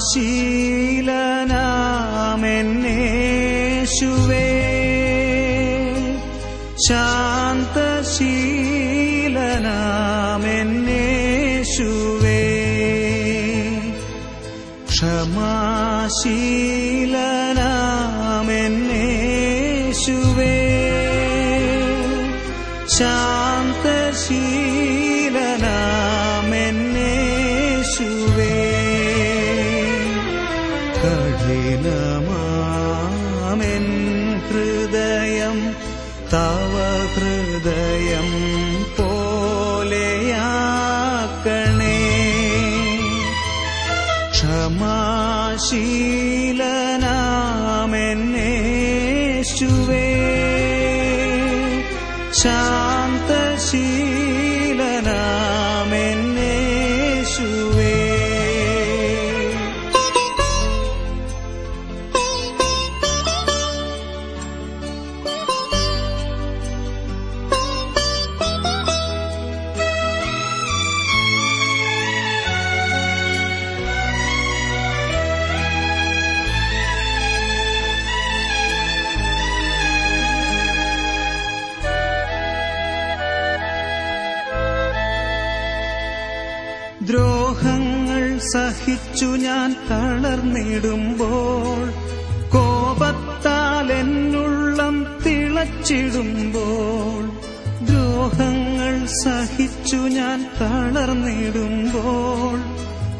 ശീലനാമെന്നേശുവേ ശാന്തശീലനാമെന്നേശുവേ. ക്ഷമാശീലനാമെന്നേശുവേ. ശാന്തശീല കഠിനമാമെൻ ഹൃദയം തവ ഹൃദയം പോലെയാക്കണേ. ക്ഷമാശീലനാമെന്നേശുവേ ശാന്തശീലനാമെന്നേശുവേ ദ്രോഹങ്ങൾ സഹിച്ചു ഞാൻ തളർന്നിടുമ്പോൾ കോപത്താൽ എന്നുള്ളം തിളച്ചിടുമ്പോൾ ദ്രോഹങ്ങൾ സഹിച്ചു ഞാൻ തളർന്നിടുമ്പോൾ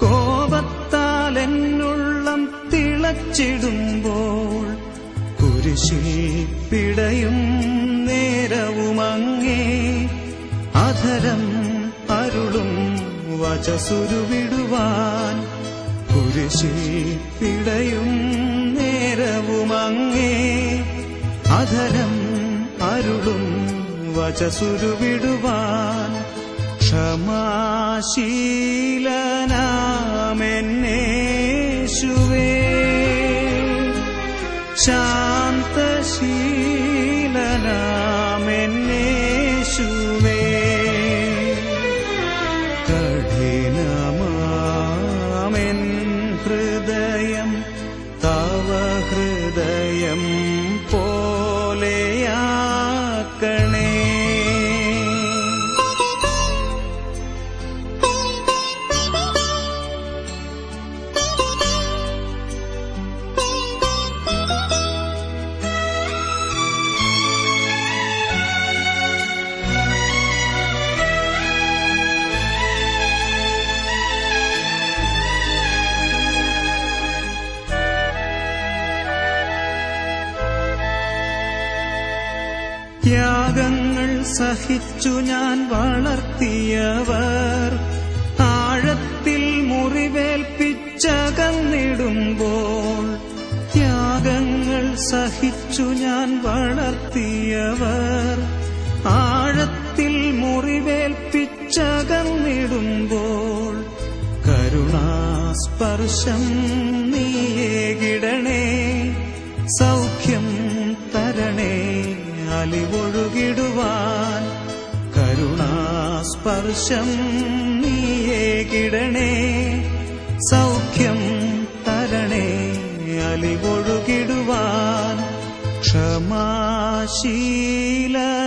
കോപത്താൽ എന്നുള്ളം തിളച്ചിടുമ്പോൾ കുരിശിൽ പിടയും നേരവുമങ്ങേ അധരം വചസുരുവിടുവാൻ കുരിശി പിടയും നേരവും അങ്ങേ. അധരം അരുളും വചസുരുവിടുവാൻ ക്ഷമാശീലനാമെന്നേശുവേ. ശാന്തശീലനാമെന്നേശുവേ. കഠിനമാമെൻ ത്യാഗങ്ങൾ സഹിച്ചു ഞാൻ വളർത്തിയവർ. ആഴത്തിൽ മുറിവേൽപ്പിച്ചകന്നിടുമ്പോൾ ത്യാഗങ്ങൾ സഹിച്ചു ഞാൻ വളർത്തിയവർ. ആഴത്തിൽ മുറിവേൽപ്പിച്ചകന്നിടുമ്പോൾ കരുണാസ്പർശം നീയേകിടണേ സൗ അലിവൊഴുകിടുവാൻ കരുണാസ്പർശം നീയേ കിടണേ. സൗഖ്യം തരണേ അലിവൊഴുകിടുവാൻ ക്ഷമാശീലനാമെന്നേശുവേ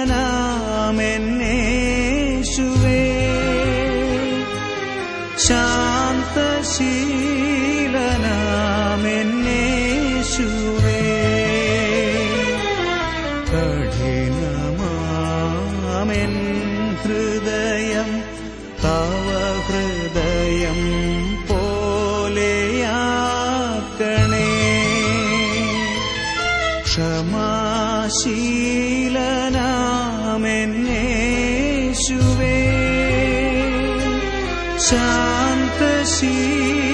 കഠിനമാമെൻ ഹൃദയം തവ ഹൃദയം പോലെയാക്കണേ. ക്ഷമാശീലനാമെന്നേശുവേ ശാന്തശീലനാമെന്നേശുവേ